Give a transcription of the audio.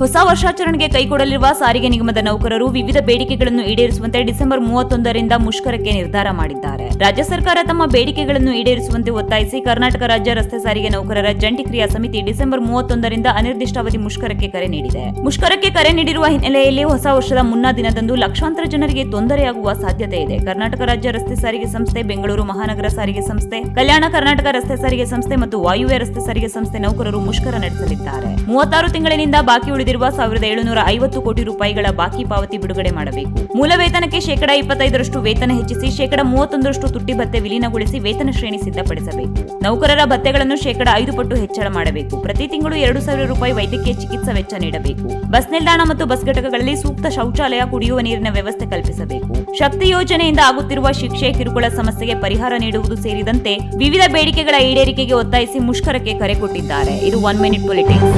ಹೊಸ ವರ್ಷಾಚರಣೆಗೆ ಕೈಗೊಳ್ಳಲಿರುವ ಸಾರಿಗೆ ನಿಗಮದ ನೌಕರರು ವಿವಿಧ ಬೇಡಿಕೆಗಳನ್ನು ಈಡೇರಿಸುವಂತೆ ಡಿಸೆಂಬರ್ ಮೂವತ್ತೊಂದರಿಂದ ಮುಷ್ಕರಕ್ಕೆ ನಿರ್ಧಾರ ಮಾಡಿದ್ದಾರೆ. ರಾಜ್ಯ ಸರ್ಕಾರ ತಮ್ಮ ಬೇಡಿಕೆಗಳನ್ನು ಈಡೇರಿಸುವಂತೆ ಒತ್ತಾಯಿಸಿ ಕರ್ನಾಟಕ ರಾಜ್ಯ ರಸ್ತೆ ಸಾರಿಗೆ ನೌಕರರ ಜಂಟಿ ಕ್ರಿಯಾ ಸಮಿತಿ ಡಿಸೆಂಬರ್ ಮೂವತ್ತೊಂದರಿಂದ ಅನಿರ್ದಿಷ್ಟಾವಧಿ ಮುಷ್ಕರಕ್ಕೆ ಕರೆ ನೀಡಿದೆ. ಮುಷ್ಕರಕ್ಕೆ ಕರೆ ನೀಡಿರುವ ಹಿನ್ನೆಲೆಯಲ್ಲಿ ಹೊಸ ವರ್ಷದ ಮುನ್ನಾ ದಿನದಂದು ಲಕ್ಷಾಂತರ ಜನರಿಗೆ ತೊಂದರೆಯಾಗುವ ಸಾಧ್ಯತೆ ಇದೆ. ಕರ್ನಾಟಕ ರಾಜ್ಯ ರಸ್ತೆ ಸಾರಿಗೆ ಸಂಸ್ಥೆ, ಬೆಂಗಳೂರು ಮಹಾನಗರ ಸಾರಿಗೆ ಸಂಸ್ಥೆ, ಕಲ್ಯಾಣ ಕರ್ನಾಟಕ ರಸ್ತೆ ಸಾರಿಗೆ ಸಂಸ್ಥೆ ಮತ್ತು ವಾಯುವ್ಯ ರಸ್ತೆ ಸಾರಿಗೆ ಸಂಸ್ಥೆ ನೌಕರರು ಮುಷ್ಕರ ನಡೆಸಲಿದ್ದಾರೆ. ಮೂವತ್ತಾರು ತಿಂಗಳಿನಿಂದ ಬಾಕಿ ಉಳಿದಿರುವ ಸಾವಿರದ ಏಳುನೂರ ಐವತ್ತು ಕೋಟಿ ರೂಪಾಯಿಗಳ ಬಾಕಿ ಪಾವತಿ ಬಿಡುಗಡೆ ಮಾಡಬೇಕು. ಮೂಲ ವೇತನಕ್ಕೆ ಶೇಕಡಾ ಇಪ್ಪತ್ತೈದರಷ್ಟು ವೇತನ ಹೆಚ್ಚಿಸಿ, ಶೇಕಡಾ ಮೂವತ್ತೊಂದರಷ್ಟು ತುಟ್ಟಿ ಭತ್ತೆ ವಿಲೀನಗೊಳಿಸಿ ವೇತನ ಶ್ರೇಣಿ ಸಿದ್ಧಪಡಿಸಬೇಕು. ನೌಕರರ ಭತ್ತೆಗಳನ್ನು ಶೇಕಡಾ ಐದು ಪಟ್ಟು ಹೆಚ್ಚಳ ಮಾಡಬೇಕು. ಪ್ರತಿ ತಿಂಗಳು ಎರಡು ಸಾವಿರ ರೂಪಾಯಿ ವೈದ್ಯಕೀಯ ಚಿಕಿತ್ಸಾ ವೆಚ್ಚ ನೀಡಬೇಕು. ಬಸ್ ನಿಲ್ದಾಣ ಮತ್ತು ಬಸ್ ಘಟಕಗಳಲ್ಲಿ ಸೂಕ್ತ ಶೌಚಾಲಯ, ಕುಡಿಯುವ ನೀರಿನ ವ್ಯವಸ್ಥೆ ಕಲ್ಪಿಸಬೇಕು. ಶಕ್ತಿ ಯೋಜನೆಯಿಂದ ಆಗುತ್ತಿರುವ ಶಿಕ್ಷೆ, ಕಿರುಕುಳ ಸಮಸ್ಯೆಗೆ ಪರಿಹಾರ ನೀಡುವುದು ಸೇರಿದಂತೆ ವಿವಿಧ ಬೇಡಿಕೆಗಳ ಈಡೇರಿಕೆಗೆ ಒತ್ತಾಯಿಸಿ ಮುಷ್ಕರಕ್ಕೆ ಕರೆ ಕೊಟ್ಟಿದ್ದಾರೆ. ಇದು ಒನ್ ಮಿನಿಟ್ ಪೊಲಿಟಿಕ್ಸ್